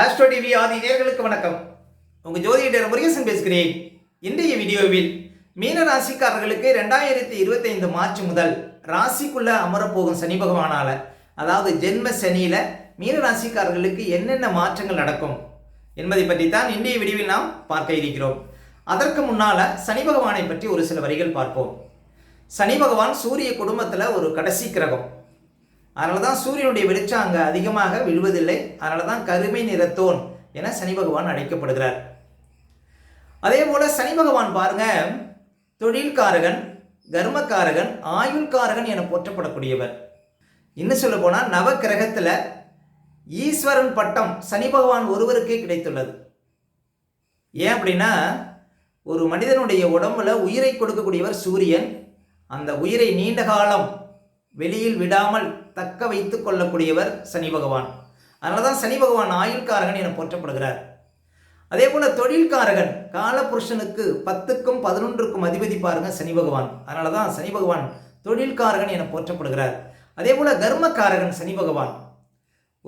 Astro TV ஆதி நேர்களுக்கு வணக்கம். உங்கள் ஜோதிடர் முருகேசன் பேசுகிறேன். இன்றைய வீடியோவில் மீன ராசிக்காரர்களுக்கு ரெண்டாயிரத்தி இருபத்தைந்து மார்ச் முதல் ராசிக்குள்ள அமரப்போகும் சனி பகவானால அதாவது ஜென்ம சனியில மீன ராசிக்காரர்களுக்கு என்னென்ன மாற்றங்கள் நடக்கும் என்பதை பற்றி தான் இன்றைய வீடியோவில் நாம் பார்க்க இருக்கிறோம். அதற்கு முன்னால சனி பகவானை பற்றி ஒரு சில வரிகள் பார்ப்போம். சனி பகவான் சூரிய குடும்பத்தில் ஒரு கடைசி கிரகம். அதனால தான் சூரியனுடைய வெளிச்சம் அங்கே அதிகமாக விழுவதில்லை. அதனால தான் கருமை நிறத்தோன் என சனி பகவான் அழைக்கப்படுகிறார். அதே போல சனி பகவான் பாருங்க தொழில்காரகன் கர்மக்காரகன் ஆயுள்காரகன் என போற்றப்படக்கூடியவர். இன்னும் சொல்ல போனால் நவ கிரகத்தில் ஈஸ்வரன் பட்டம் சனி பகவான் ஒருவருக்கே கிடைத்துள்ளது. ஏன் அப்படின்னா ஒரு மனிதனுடைய உடம்புல உயிரை கொடுக்கக்கூடியவர் சூரியன். அந்த உயிரை நீண்ட காலம் வெளியில் விடாமல் தக்க வைத்து கொள்ளக்கூடியவர் சனி பகவான். அதனால தான் சனி பகவான் ஆயுள்காரகன் என போற்றப்படுகிறார். அதே போல தொழில்காரகன் காலபுருஷனுக்கு பத்துக்கும் பதினொன்றுக்கும் அதிபதி பாருங்க சனி பகவான். அதனால தான் சனி பகவான் தொழில்காரகன் என போற்றப்படுகிறார். அதே போல கர்மக்காரகன் சனி பகவான்.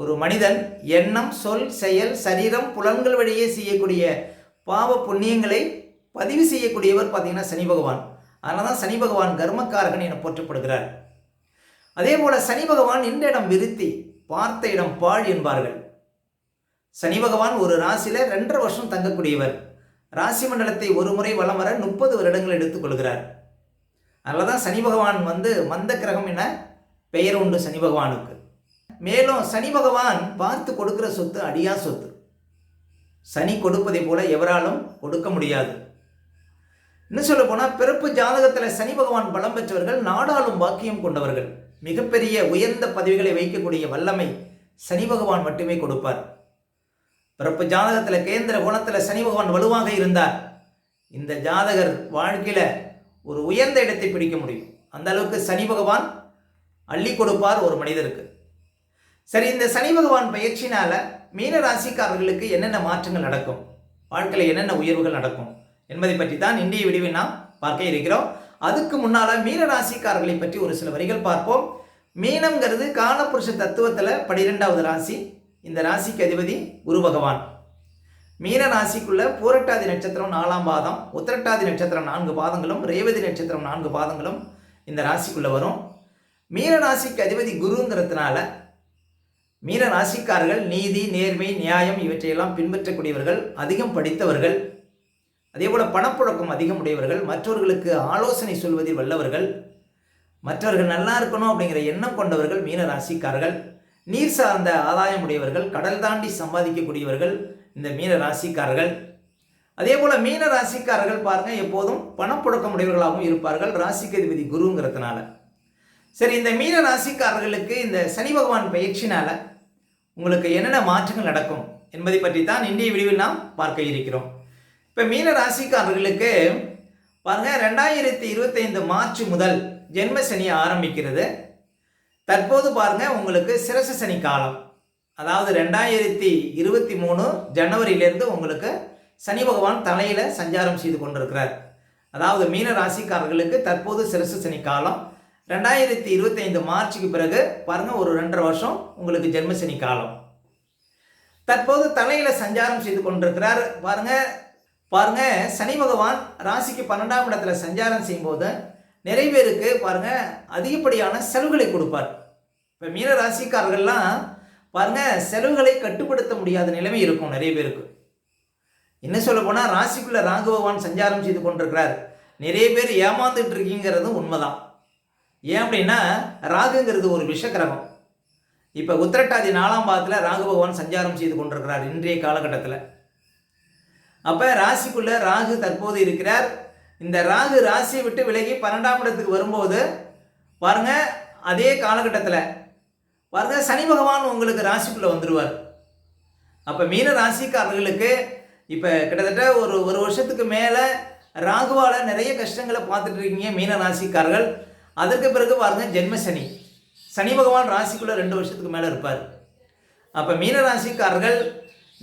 ஒரு மனிதன் எண்ணம் சொல் செயல் சரீரம் புலன்கள் வழியே செய்யக்கூடிய பாவ புண்ணியங்களை பதிவு செய்யக்கூடியவர் பார்த்தீங்கன்னா சனி பகவான். அதனால தான் சனி பகவான் கர்மக்காரகன் என போற்றப்படுகிறார். அதே போல சனி பகவான் இந்த இடம் விருத்தி பார்த்த இடம் பாழ் என்பார்கள். சனி பகவான் ஒரு ராசியில ரெண்டரை வருஷம் தங்கக்கூடியவர். ராசி மண்டலத்தை ஒரு முறை வலம் வர முப்பது வருடங்கள் எடுத்துக்கொள்கிறார் அதனால தான் சனி பகவான் வந்து மந்த கிரகம் என பெயர் உண்டு சனி பகவானுக்கு. மேலும் சனி பகவான் பார்த்து கொடுக்கிற சொத்து அடியா சொத்து. சனி கொடுப்பதை போல எவராலும் கொடுக்க முடியாது. இன்னும் சொல்ல போனால் பிறப்பு ஜாதகத்தில் சனி பகவான் பலம் பெற்றவர்கள் நாடாளும் பாக்கியம் கொண்டவர்கள். மிகப்பெரிய உயர்ந்த பதவிகளை வைக்கக்கூடிய வல்லமை சனி பகவான் மட்டுமே கொடுப்பார். பிறப்பு ஜாதகத்தில் கேந்திர குணத்தில் சனி பகவான் வலுவாக இருந்தார். இந்த ஜாதகர் வாழ்க்கையில் ஒரு உயர்ந்த இடத்தை பிடிக்க முடியும். அந்த அளவுக்கு சனி பகவான் அள்ளி கொடுப்பார் ஒரு மனிதருக்கு. சரி இந்த சனி பகவான் பயிற்சினால மீன ராசிக்காரர்களுக்கு என்னென்ன மாற்றங்கள் நடக்கும்? வாழ்க்கையில் என்னென்ன உயர்வுகள் நடக்கும்? என்பதை பற்றி தான் இன்றைய விடுவை நாம் பார்க்க இருக்கிறோம். அதுக்கு முன்னால மீன ராசிக்காரர்களை பற்றி ஒரு சில வரிகள் பார்ப்போம். மீனம்ங்கிறது காலப்புருஷ தத்துவத்தில் பனிரெண்டாவது ராசி. இந்த ராசிக்கு அதிபதி குரு பகவான். மீன ராசிக்குள்ள பூரட்டாதி நட்சத்திரம் நாலாம் பாதம் உத்திரட்டாதி நட்சத்திரம் நான்கு பாதங்களும் ரேவதி நட்சத்திரம் நான்கு பாதங்களும் இந்த ராசிக்குள்ளே வரும். மீன ராசிக்கு அதிபதி குருங்கிறதுனால மீன ராசிக்காரர்கள் நீதி நேர்மை நியாயம் இவற்றையெல்லாம் பின்பற்றக்கூடியவர்கள் அதிகம் படித்தவர்கள் அதேபோல் பணப்புழக்கம் அதிகம் உடையவர்கள் மற்றவர்களுக்கு ஆலோசனை சொல்வதில் வல்லவர்கள் மற்றவர்கள் நல்லா இருக்கணும் அப்படிங்கிற எண்ணம் கொண்டவர்கள் மீன ராசிக்காரர்கள் நீர் சார்ந்த ஆதாயம் உடையவர்கள் கடல் தாண்டி சம்பாதிக்கக்கூடியவர்கள் இந்த மீன ராசிக்காரர்கள். அதே போல் மீன ராசிக்காரர்கள் பாருங்க எப்போதும் பணப்புழக்கம் உடையவர்களாகவும் இருப்பார்கள் ராசிக்கு அதிபதி குருங்கிறதுனால. சரி இந்த மீன ராசிக்காரர்களுக்கு இந்த சனி பகவான் பயிற்சினால் உங்களுக்கு என்னென்ன மாற்றங்கள் நடக்கும் என்பதை பற்றி தான் இன்றைய விடிவில் நாம் பார்க்க இருக்கிறோம். இப்போ மீன ராசிக்காரர்களுக்கு பாருங்க ரெண்டாயிரத்தி இருபத்தைந்து மார்ச் முதல் ஜென்ம சனி ஆரம்பிக்கிறது. தற்போது பாருங்க உங்களுக்கு சிரச சனி காலம். அதாவது ரெண்டாயிரத்தி இருபத்தி மூணு ஜனவரியிலேருந்து உங்களுக்கு சனி பகவான் தலையில் சஞ்சாரம் செய்து கொண்டிருக்கிறார். அதாவது மீன ராசிக்காரர்களுக்கு தற்போது சிரசு சனி காலம். ரெண்டாயிரத்தி இருபத்தைந்து மார்ச்சுக்கு பிறகு பாருங்க ஒரு ரெண்டரை வருஷம் உங்களுக்கு ஜென்ம சனி காலம். தற்போது தலையில் சஞ்சாரம் செய்து கொண்டிருக்கிறார். பாருங்கள் பாருங்க சனி பகவான் ராசிக்கு பன்னெண்டாம் இடத்துல சஞ்சாரம் செய்யும்போது நிறைய பேருக்கு பாருங்க அதிகப்படியான செலவுகளை கொடுப்பார். இப்போ மீன ராசிக்காரர்கள்லாம் பாருங்க செலவுகளை கட்டுப்படுத்த முடியாத நிலைமை இருக்கும் நிறைய பேருக்கு. என்ன சொல்ல போனால் ராசிக்குள்ள ராகு பகவான் சஞ்சாரம் செய்து கொண்டிருக்கிறார். நிறைய பேர் ஏமாந்துட்டு இருக்கீங்கிறது உண்மைதான். ஏன் அப்படின்னா ராகுங்கிறது ஒரு விஷக்கிரகம். இப்போ உத்திரட்டாதி நாலாம் பாதத்தில் ராகு பகவான் சஞ்சாரம் செய்து கொண்டிருக்கிறார் இன்றைய காலகட்டத்தில். அப்போ ராசிக்குள்ள ராகு தற்போது இருக்கிறார். இந்த ராகு ராசியை விட்டு விலகி பன்னெண்டாம் இடத்துக்கு வரும்போது பாருங்க அதே காலகட்டத்தில் பாருங்க சனி பகவான் உங்களுக்கு ராசிக்குள்ளே வந்துடுவார் அப்போ மீன ராசிக்காரர்களுக்கு இப்போ கிட்டத்தட்ட ஒரு ஒரு வருஷத்துக்கு மேலே ராகுவால் நிறைய கஷ்டங்களை பார்த்துட்டு இருக்கீங்க மீன ராசிக்காரர்கள். அதற்கு பிறகு பாருங்கள் ஜென்ம சனி. சனி பகவான் ராசிக்குள்ளே ரெண்டு வருஷத்துக்கு மேலே இருப்பார். அப்போ மீன ராசிக்காரர்கள்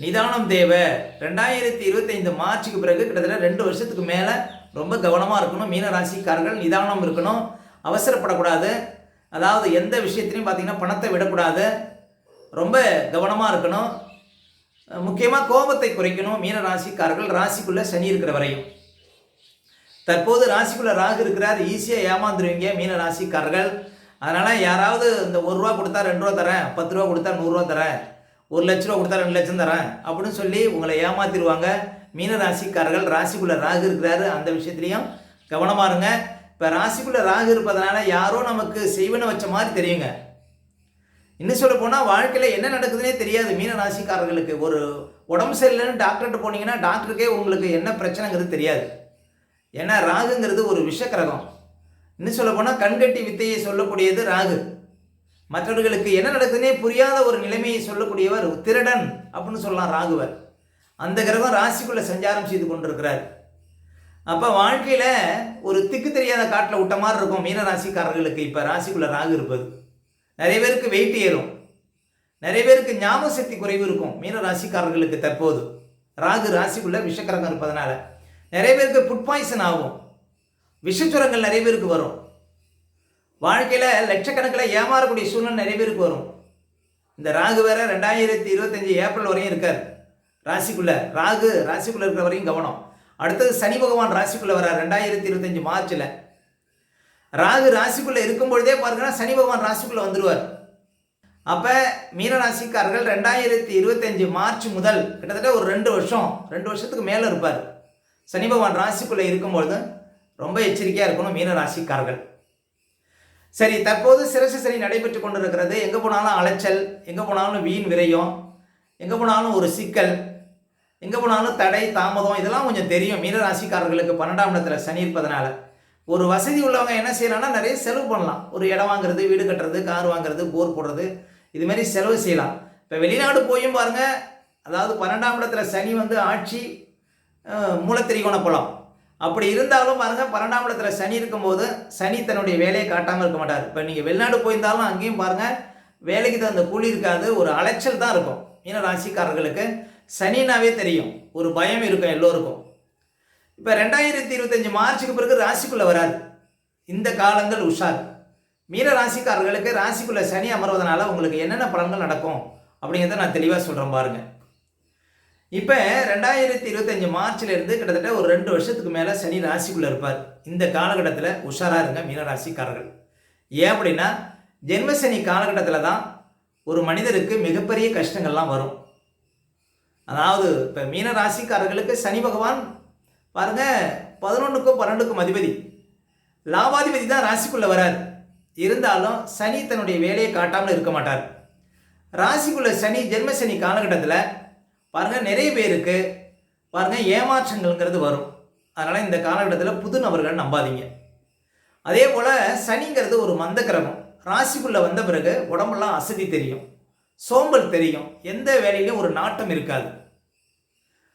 நிதானம் தேவை. ரெண்டாயிரத்தி இருபத்தைந்து மார்ச்சுக்கு பிறகு கிட்டத்தட்ட ரெண்டு வருஷத்துக்கு மேலே ரொம்ப கவனமாக இருக்கணும். மீனராசிக்காரர்கள் நிதானம் இருக்கணும். அவசரப்படக்கூடாது. அதாவது எந்த விஷயத்துலையும் பார்த்திங்கன்னா பணத்தை விடக்கூடாது. ரொம்ப கவனமாக இருக்கணும். முக்கியமாக கோபத்தை குறைக்கணும். மீன ராசிக்காரர்கள் ராசிக்குள்ளே சனி இருக்கிற வரையும். தற்போது ராசிக்குள்ள ராகு இருக்கிறார். ஈஸியாக ஏமாந்துருவீங்க மீன ராசிக்காரர்கள் அதனால் யாராவது இந்த ஒரு ரூபா கொடுத்தா ரெண்டு ரூபா தரேன் பத்து ரூபா கொடுத்தா நூறுரூவா தரேன். ஒரு லட்ச ரூபா கொடுத்தா ரெண்டு லட்சம் தரேன் அப்படின்னு சொல்லி உங்களை ஏமாத்திடுவாங்க. மீன ராசிக்காரர்கள் ராசிக்குள்ளே ராகு இருக்கிறாரு. அந்த விஷயத்துலையும் கவனமாக இருங்க. இப்போ ராசிக்குள்ள ராகு இருப்பதனால யாரோ நமக்கு செய்வன வச்ச மாதிரி தெரியுங்க. இன்னும் சொல்ல போனால் வாழ்க்கையில் என்ன நடக்குதுன்னே தெரியாது மீன ராசிக்காரர்களுக்கு ஒரு உடம்பு சரியில்லைன்னு டாக்டர்கிட்ட போனீங்கன்னா டாக்டருக்கே உங்களுக்கு என்ன பிரச்சனைங்கிறது தெரியாது. ஏன்னா ராகுங்கிறது ஒரு விஷக்கிரகம். இன்னும் சொல்ல போனால் கண்கட்டி வித்தையை சொல்லக்கூடியது ராகு. மற்றவர்களுக்கு என்ன நடக்குதுன்னே புரியாத ஒரு நிலைமையை சொல்லக்கூடியவர் திருடன் அப்படின்னு சொல்லலாம் ராகுவர். அந்த கிரகம் ராசிக்குள்ள சஞ்சாரம் செய்து கொண்டிருக்கிறார். அப்போ வாழ்க்கையில் ஒரு திக்கு தெரியாத காட்டில் விட்ட மாதிரி இருக்கும் மீன ராசிக்காரர்களுக்கு. இப்போ ராசிக்குள்ள ராகு இருப்பது. நிறைய பேருக்கு வெயிட் ஏறும். நிறைய பேருக்கு ஞாபக சக்தி குறைவு இருக்கும் மீன ராசிக்காரர்களுக்கு தற்போது. ராகு ராசிக்குள்ள விஷக்கிரகம் இருப்பதனால. நிறைய பேருக்கு ஃபுட் பாய்சன் ஆகும். விஷச்சுரங்கள் நிறைய பேருக்கு வரும். வாழ்க்கையில் லட்சக்கணக்கில் ஏமாறக்கூடிய சூழ்நிலை நிறைய பேருக்கு வரும். இந்த ராகு வேற ரெண்டாயிரத்தி இருபத்தஞ்சி ஏப்ரல் வரையும் இருக்கார். ராசிக்குள்ள ராகு ராசிக்குள்ளே இருக்கிற வரையும் கவனம். அடுத்தது சனி பகவான் ராசிக்குள்ளே வர ரெண்டாயிரத்தி இருபத்தஞ்சி மார்ச்சில் ராகு ராசிக்குள்ளே இருக்கும் பொழுதே பாருங்கன்னா சனி பகவான் ராசிக்குள்ளே வந்துடுவார் அப்போ மீன ராசிக்காரர்கள் ரெண்டாயிரத்தி இருபத்தஞ்சி மார்ச் முதல் கிட்டத்தட்ட ஒரு ரெண்டு வருஷம் ரெண்டு வருஷத்துக்கு மேலே இருப்பார். சனி பகவான் ராசிக்குள்ளே இருக்கும்பொழுது ரொம்ப எச்சரிக்கையாக இருக்கணும் மீன ராசிக்காரர்கள். சரி தற்போது சிரசு சனி நடைபெற்று கொண்டிருக்கிறது. எங்கே போனாலும் அலைச்சல் எங்கே போனாலும் வீண் விரயம் எங்கே போனாலும் ஒரு சிக்கல் எங்கே போனாலும் தடை தாமதம் இதெல்லாம் கொஞ்சம் தெரியும். மீனராசிக்காரர்களுக்கு பன்னெண்டாம் இடத்துல சனி இருப்பதனால. ஒரு வசதி உள்ளவங்க என்ன செய்யலாம்னா நிறைய செலவு பண்ணலாம். ஒரு இடம் வாங்குறது வீடு கட்டுறது கார் வாங்குறது போர் போடுறது இது மாதிரி செலவு செய்யலாம். இப்போ வெளிநாடு போயும் பாருங்க அதாவது பன்னெண்டாம் இடத்துல சனி வந்து ஆட்சி மூலத்திரிகோண பழம் அப்படி இருந்தாலும் பாருங்க பன்னெண்டாம் இடத்துல சனி இருக்கும்போது சனி தன்னுடைய வேலையை காட்டாமல் இருக்க மாட்டார். இப்போ நீங்கள் வெளிநாடு போயிருந்தாலும் அங்கேயும் பாருங்க வேலைக்கு தகுந்த கூலி இருக்காது ஒரு அலைச்சல் தான் இருக்கும். மீன ராசிக்காரர்களுக்கு சனினாவே தெரியும். ஒரு பயம் இருக்கும் எல்லோருக்கும். இப்போ ரெண்டாயிரத்தி இருபத்தஞ்சி மார்ச்சுக்கு பிறகு ராசிக்குள்ளே வராது இந்த காலங்கள் உஷார். மீன ராசிக்காரர்களுக்கு ராசிக்குள்ளே சனி அமர்வதனால உங்களுக்கு என்னென்ன பலன்கள் நடக்கும் அப்படிங்கிறத நான் தெளிவாக சொல்கிறேன் பாருங்கள் இப்போ ரெண்டாயிரத்தி இருபத்தஞ்சி மார்ச்ல இருந்து கிட்டத்தட்ட ஒரு ரெண்டு வருஷத்துக்கு மேலே சனி ராசிக்குள்ளே இருப்பார். இந்த காலகட்டத்தில் உஷாராக இருங்க மீன ராசிக்காரர்கள். ஏன் அப்படின்னா ஜென்மசனி காலகட்டத்தில் தான் ஒரு மனிதருக்கு மிகப்பெரிய கஷ்டங்கள்லாம் வரும். அதாவது இப்போ மீன ராசிக்காரர்களுக்கு சனி பகவான் பாருங்கள் பதினொன்றுக்கும் பன்னெண்டுக்கும் அதிபதி. லாபாதிபதி தான் ராசிக்குள்ளே வரார். இருந்தாலும் சனி தன்னுடைய வேலையை காட்டாமல் இருக்க மாட்டார். ராசிக்குள்ள சனி ஜென்ம சனி காலகட்டத்தில் பாருங்கள் நிறைய பேருக்கு பாருங்கள் ஏமாற்றங்கள்ங்கிறது வரும். அதனால் இந்த காலகட்டத்தில் புது நபர்கள் நம்பாதீங்க. அதே போல் சனிங்கிறது ஒரு மந்த கிரகம். ராசிக்குள்ளே வந்த பிறகு உடம்பெல்லாம் அசதி தெரியும். சோம்பல் தெரியும். எந்த வேலையிலும் ஒரு நாட்டம் இருக்காது.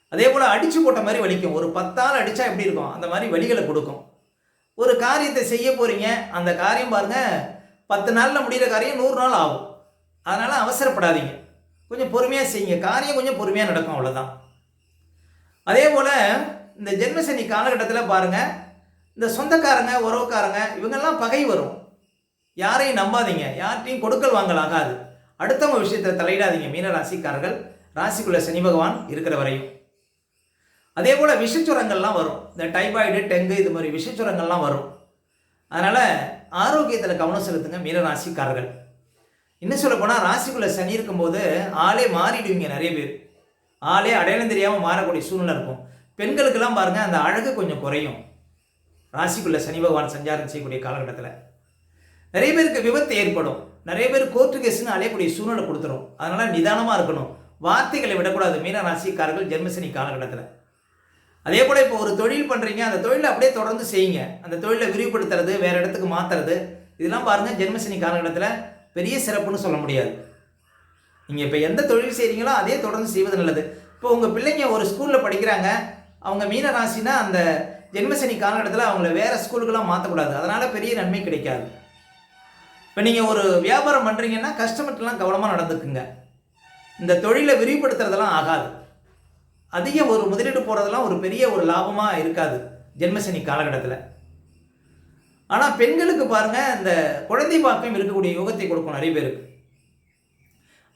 அதே போல் அடித்து போட்ட மாதிரி வலிக்கும். ஒரு பத்தாள் அடித்தா எப்படி இருக்கும்? அந்த மாதிரி வலிகளை கொடுக்கும். ஒரு காரியத்தை செய்ய போகிறீங்க அந்த காரியம் பாருங்க பத்து நாளில் முடிகிற காரியம் நூறு நாள் ஆகும். அதனால் அவசரப்படாதீங்க. கொஞ்சம் பொறுமையாக செய்யுங்க. காரியம் கொஞ்சம் பொறுமையாக நடக்கும் அவ்வளோதான் அதே போல் இந்த ஜென்மசனி காலகட்டத்தில் பாருங்கள் இந்த சொந்தக்காரங்க உறவுக்காரங்க இவங்கெல்லாம் பகை வரும். யாரையும் நம்பாதீங்க. யார்கிட்டையும் கொடுக்கல் வாங்கல் ஆகாது அடுத்தவங்க விஷயத்தில் தலையிடாதீங்க. மீன ராசிக்காரர்கள் ராசிக்குள்ள சனி பகவான் இருக்கிற வரையும். அதே போல் விஷச்சுரங்கள்லாம் வரும். இந்த டைபாய்டு டெங்கு இது மாதிரி விஷச்சுரங்கள்லாம் வரும். அதனால் ஆரோக்கியத்தில் கவனம் செலுத்துங்க மீன ராசிக்காரர்கள். இன்னும் சொல்ல போனால் ராசிக்குள்ள சனி இருக்கும்போது ஆளே மாறிடுவீங்க நிறைய பேர். ஆளே அடையாளம் தெரியாமல் மாறக்கூடிய சூழ்நிலை இருக்கும். பெண்களுக்கெல்லாம் பாருங்கள் அந்த அழகு கொஞ்சம் குறையும். ராசிக்குள்ள சனி பகவான் சஞ்சாரம் செய்யக்கூடிய காலகட்டத்தில். நிறைய பேருக்கு விபத்து ஏற்படும். நிறைய பேர் கோர்ட்டு கேஸ்னு அலையக்கூடிய சூழ்நிலை கொடுத்துரும். அதனால் நிதானமாக இருக்கணும். வார்த்தைகளை விடக்கூடாது. மீன ராசிக்காரர்கள் ஜென்மசனி காலகட்டத்தில். அதே போல் இப்போ ஒரு தொழில் பண்ணுறீங்க அந்த தொழிலை அப்படியே தொடர்ந்து செய்யுங்க. அந்த தொழிலை விரிவுபடுத்துறது வேறு இடத்துக்கு மாற்றுறது இதெல்லாம் பாருங்கள் ஜென்மசனி காலகட்டத்தில் பெரிய சிறப்புன்னு சொல்ல முடியாது. நீங்கள் இப்போ எந்த தொழில் செய்கிறீங்களோ அதே தொடர்ந்து செய்வது நல்லது. இப்போ உங்கள் பிள்ளைங்க ஒரு ஸ்கூலில் படிக்கிறாங்க. அவங்க மீன ராசினா அந்த ஜென்மசனி காலகட்டத்தில் அவங்கள வேறு ஸ்கூலுக்கெல்லாம் மாற்றக்கூடாது அதனால் பெரிய நன்மை கிடைக்காது. இப்போ நீங்கள் ஒரு வியாபாரம் பண்ணுறீங்கன்னா கஸ்டமர்ட்டெலாம் கவனமாக நடந்துக்குங்க. இந்த தொழிலை விரிவுபடுத்துறதெல்லாம் ஆகாது. அதிக ஒரு முதலீடு போகிறதெல்லாம் ஒரு பெரிய ஒரு லாபமாக இருக்காது ஜென்மசனி காலகட்டத்தில். ஆனால் பெண்களுக்கு பாருங்க இந்த குழந்தை பாக்கியம் இருக்கக்கூடிய யோகத்தை கொடுக்கும் நிறைய பேருக்கு.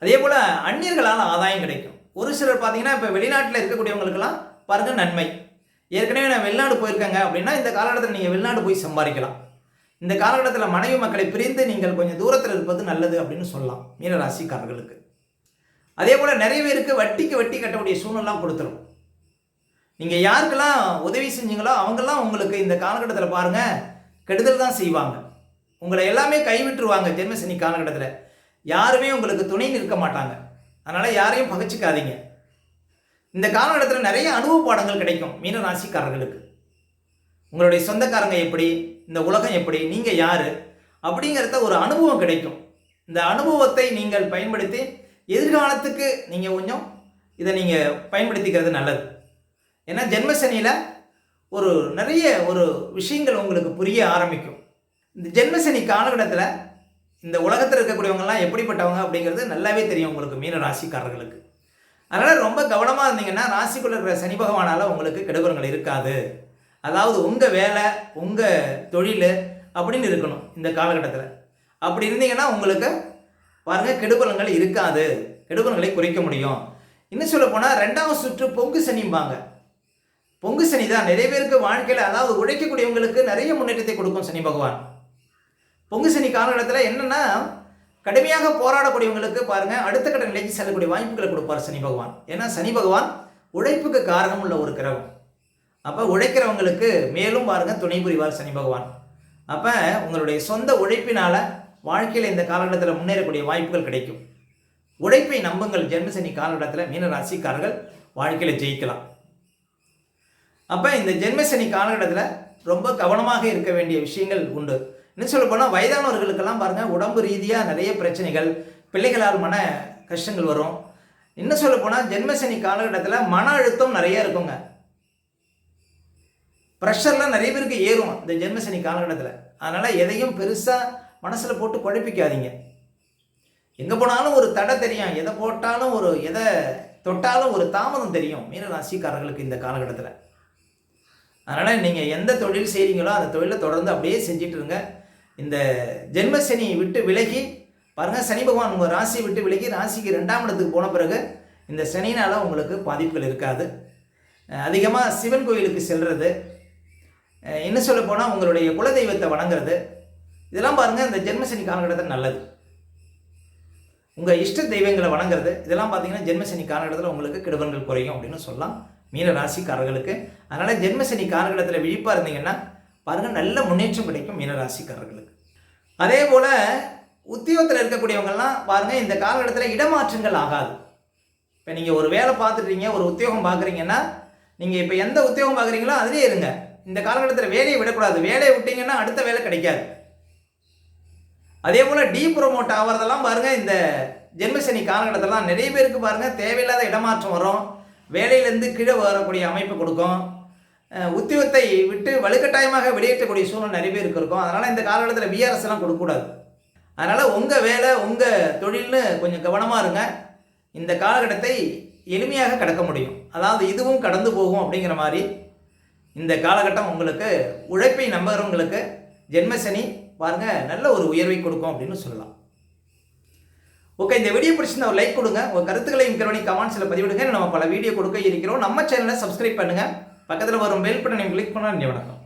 அதே போல் அந்நியர்களால் ஆதாயம் கிடைக்கும். ஒரு சிலர் பார்த்தீங்கன்னா இப்போ வெளிநாட்டில் இருக்கக்கூடியவங்களுக்கெல்லாம் பாருங்க நன்மை. ஏற்கனவே நான் வெளிநாடு போயிருக்கேங்க அப்படின்னா இந்த காலகட்டத்தில் நீங்கள் வெளிநாடு போய் சம்பாதிக்கலாம். இந்த காலகட்டத்தில் மனைவி மக்களை பிரிந்து நீங்கள் கொஞ்சம் தூரத்தில் இருப்பது நல்லது அப்படின்னு சொல்லலாம் மீனராசிக்காரர்களுக்கு அதே போல் நிறைய பேருக்கு வட்டிக்கு வட்டி கட்டக்கூடிய சூழ்நிலாம் கொடுத்துரும். நீங்கள் யாருக்கெல்லாம் உதவி செஞ்சீங்களோ அவங்கெல்லாம் உங்களுக்கு இந்த காலகட்டத்தில் பாருங்கள் கெடுதல் தான் செய்வாங்க. உங்களை எல்லாமே கைவிட்டுருவாங்க ஜென்மசனி காலகட்டத்தில். யாருமே உங்களுக்கு துணை நிற்க மாட்டாங்க. அதனால் யாரையும் பகச்சிக்காதீங்க. இந்த காலகட்டத்தில் நிறைய அனுபவ பாடங்கள் கிடைக்கும் மீன ராசிக்காரர்களுக்கு. உங்களுடைய சொந்தக்காரங்க எப்படி? இந்த உலகம் எப்படி? நீங்கள் யார்? அப்படிங்கிறத ஒரு அனுபவம் கிடைக்கும். இந்த அனுபவத்தை நீங்கள் பயன்படுத்தி எதிர்காலத்துக்கு நீங்கள் கொஞ்சம் இதை நீங்கள் பயன்படுத்திக்கிறது நல்லது. ஏன்னா ஜென்மசனியில் ஒரு நிறைய ஒரு விஷயங்கள் உங்களுக்கு புரிய ஆரம்பிக்கும். இந்த ஜென்மசனி காலகட்டத்தில் இந்த உலகத்தில் இருக்கக்கூடியவங்கலாம் எப்படிப்பட்டவங்க அப்படிங்கிறது நல்லாவே தெரியும் உங்களுக்கு மீன ராசிக்காரர்களுக்கு. அதனால் ரொம்ப கவனமாக இருந்தீங்கன்னா ராசிக்குள்ள இருக்கிற சனி பகவானால் உங்களுக்கு கெடுபலங்கள் இருக்காது. அதாவது உங்கள் வேலை உங்கள் தொழில் அப்படின்னு இருக்கணும் இந்த காலகட்டத்தில். அப்படி இருந்தீங்கன்னா உங்களுக்கு பாருங்கள் கெடுபலங்கள் இருக்காது. கெடுபலங்களை குறைக்க முடியும். இன்னும் சொல்ல போனால் ரெண்டாவது சுற்று பொங்கு சனிம்பாங்க. பொங்கு சனி தான். நிறைய பேருக்கு வாழ்க்கையில் அதாவது உழைக்கக்கூடியவங்களுக்கு நிறைய முன்னேற்றத்தை கொடுக்கும் சனி பகவான். பொங்கு சனி காலகட்டத்தில் என்னென்னா கடுமையாக போராடக்கூடியவங்களுக்கு பாருங்கள் அடுத்த கட்ட நிலைக்கு செல்லக்கூடிய வாய்ப்புகளை கொடுப்பார் சனி பகவான். ஏன்னா சனி பகவான் உழைப்புக்கு காரணம் உள்ள ஒரு கிரகம். அப்போ உழைக்கிறவங்களுக்கு மேலும் பாருங்கள் துணை புரிவார் சனி பகவான். அப்போ உங்களுடைய சொந்த உழைப்பினால் வாழ்க்கையில் இந்த காலகட்டத்தில் முன்னேறக்கூடிய வாய்ப்புகள் கிடைக்கும். உழைப்பை நம்புங்கள். ஜென்மசனி காலகட்டத்தில் மீன ராசிக்காரர்கள் வாழ்க்கையில் ஜெயிக்கலாம். அப்போ இந்த ஜென்மசனி காலகட்டத்தில் ரொம்ப கவனமாக இருக்க வேண்டிய விஷயங்கள் உண்டு. இன்னும் சொல்ல போனால் வயதானவர்களுக்கெல்லாம் பாருங்கள் உடம்பு ரீதியாக நிறைய பிரச்சனைகள் பிள்ளைகளால் மன கஷ்டங்கள் வரும். இன்னும் சொல்ல போனால் ஜென்மசனி காலகட்டத்தில் மன அழுத்தம் நிறைய இருக்குங்க. ப்ரெஷர்லாம் நிறைய பேருக்கு ஏறும் இந்த ஜென்மசனி காலகட்டத்தில். அதனால் எதையும் பெருசாக மனசில் போட்டு குழப்பிக்காதீங்க. எங்கே போனாலும் ஒரு தடை தெரியும் எதை போட்டாலும் ஒரு எதை தொட்டாலும் ஒரு தாமதம் தெரியும். மீன ராசிக்காரர்களுக்கு இந்த காலகட்டத்தில். அதனால் நீங்கள் எந்த தொழில் செய்கிறீங்களோ அந்த தொழிலை தொடர்ந்து அப்படியே செஞ்சிட்டு இருங்க. இந்த ஜென்மசனி விட்டு விலகி பாருங்கள் சனி பகவான் உங்கள் ராசியை விட்டு விலகி ராசிக்கு ரெண்டாம் இடத்துக்கு போன பிறகு இந்த சனினால் உங்களுக்கு பாதிப்புகள் இருக்காது. அதிகமாக சிவன் கோயிலுக்கு செல்வது என்ன சொல்ல போனால் உங்களுடைய குலதெய்வத்தை வணங்குறது இதெல்லாம் பாருங்கள் இந்த ஜென்மசனி காலகட்டத்தில் நல்லது. உங்கள் இஷ்ட தெய்வங்களை வணங்குறது இதெல்லாம் பார்த்தீங்கன்னா ஜென்மசனி காலகட்டத்தில் உங்களுக்கு கெடுபல்கள் குறையும் அப்படின்னு சொல்லலாம். மீன ராசிக்காரர்களுக்கு. அதனால் ஜென்மசனி காலகட்டத்தில் விழிப்பாக இருந்தீங்கன்னா பாருங்கள் நல்ல முன்னேற்றம் கிடைக்கும் மீனராசிக்காரர்களுக்கு அதே போல் உத்தியோகத்தில் இருக்கக்கூடியவங்கெல்லாம் பாருங்கள் இந்த காலகட்டத்தில் இடமாற்றங்கள் ஆகாது. இப்போ நீங்கள் ஒரு வேலை பார்த்துட்டீங்க ஒரு உத்தியோகம் பார்க்குறீங்கன்னா நீங்கள் இப்போ எந்த உத்தியோகம் பார்க்குறீங்களோ அதிலே இருங்க. இந்த காலகட்டத்தில் வேலையை விடக்கூடாது. வேலையை விட்டீங்கன்னா அடுத்த வேலை கிடைக்காது. அதே போல் டீ ப்ரொமோட் ஆகிறதெல்லாம் பாருங்கள் இந்த ஜென்மசனி காலகட்டத்திலாம் நிறைய பேருக்கு பாருங்கள் தேவையில்லாத இடமாற்றம் வரும். வேலையிலேருந்து கீழே வரக்கூடிய அமைப்பு கொடுக்கும். உத்தியோகத்தை விட்டு வலுக்கட்டாயமாக வெளியேற்றக்கூடிய சூழ்நிலை நிறைய பேருக்கு இருக்கும். அதனால் இந்த காலகட்டத்தில் விஆர்எஸ் எல்லாம் கொடுக்கக்கூடாது. அதனால் உங்கள் வேலை உங்கள் தொழில்னு கொஞ்சம் கவனமாக இருங்க. இந்த காலகட்டத்தை எளிமையாக கடக்க முடியும். அதாவது இதுவும் கடந்து போகும் அப்படிங்கிற மாதிரி இந்த காலகட்டம் உங்களுக்கு உழைப்பை நம்புகிறவங்களுக்கு ஜென்மசனி பாருங்கள் நல்ல ஒரு உயர்வை கொடுக்கும் அப்படின்னு சொல்லலாம். ஓகே இந்த வீடியோ பிடிச்சிருந்தா ஒரு லைக் கொடுங்க. உங்கள் கருத்துக்களை இருக்கிறவனி கமெண்ட்ஸில் பதிவிடுங்க. நம்ம பல வீடியோ கொடுக்க இருக்கிறோம். நம்ம சேனலை சப்ஸ்கிரைப் பண்ணுங்கள் பக்கத்தில் வரும் பெல் பட்டனை கிளிக் பண்ணால் வணக்கம்.